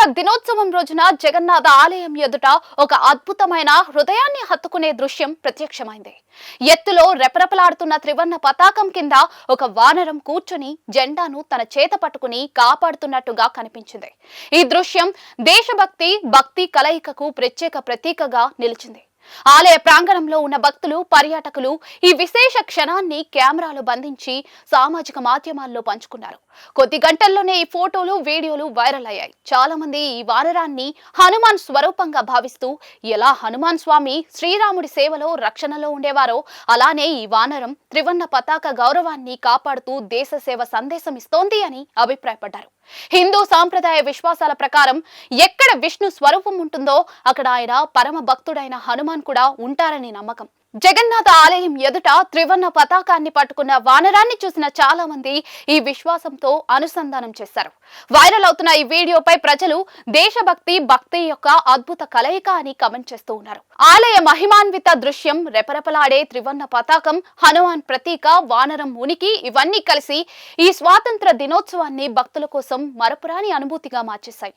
స్వాతంత్ర దినోత్సవం రోజున జగన్నాథ ఆలయం ఎదుట ఒక అద్భుతమైన హృదయాన్ని హత్తుకునే దృశ్యం ప్రత్యక్షమైంది. ఎత్తులో రెపరెపలాడుతున్న త్రివర్ణ పతాకం కింద ఒక వానరం కూర్చుని జెండాను తన చేత పట్టుకుని కాపాడుతున్నట్టుగా కనిపించింది. ఈ దృశ్యం దేశభక్తి భక్తి కలయికకు ప్రత్యేక ప్రతీకగా నిలిచింది. ఆలయ ప్రాంగణంలో ఉన్న భక్తులు పర్యాటకులు ఈ విశేష క్షణాన్ని కెమెరాలు బంధించి సామాజిక మాధ్యమాల్లో పంచుకున్నారు. కొద్ది గంటల్లోనే ఈ ఫోటోలు వీడియోలు వైరల్ అయ్యాయి. చాలా మంది ఈ వానరాన్ని హనుమాన్ స్వరూపంగా భావిస్తూ ఎలా హనుమాన్ స్వామి శ్రీరాముడి సేవలో రక్షణలో ఉండేవారో అలానే ఈ వానరం త్రివర్ణ పతాక గౌరవాన్ని కాపాడుతూ దేశ సేవ సందేశం ఇస్తోంది అని అభిప్రాయపడ్డారు. హిందూ సాంప్రదాయ విశ్వాసాల ప్రకారం ఎక్కడ విష్ణు స్వరూపం ఉంటుందో అక్కడ ఆయన పరమ భక్తుడైన హనుమాన్ కూడా ఉంటారని నమ్మకం. జగన్నాథ ఆలయం ఎదుట త్రివర్ణ పతాకాన్ని పట్టుకున్న వానరాన్ని చూసిన చాలా మంది ఈ విశ్వాసంతో అనుసంధానం చేశారు. వైరల్ అవుతున్న ఈ వీడియోపై ప్రజలు దేశభక్తి భక్తి యొక్క అద్భుత కలయిక అని కమెంట్ చేస్తూ ఉన్నారు. ఆలయ మహిమాన్విత దృశ్యం రెపరెపలాడే త్రివర్ణ పతాకం హనుమాన్ ప్రతీక వానరం ఉనికి ఇవన్నీ కలిసి ఈ స్వాతంత్ర దినోత్సవాన్ని భక్తుల కోసం మరపురాని అనుభూతిగా మార్చేశాయి.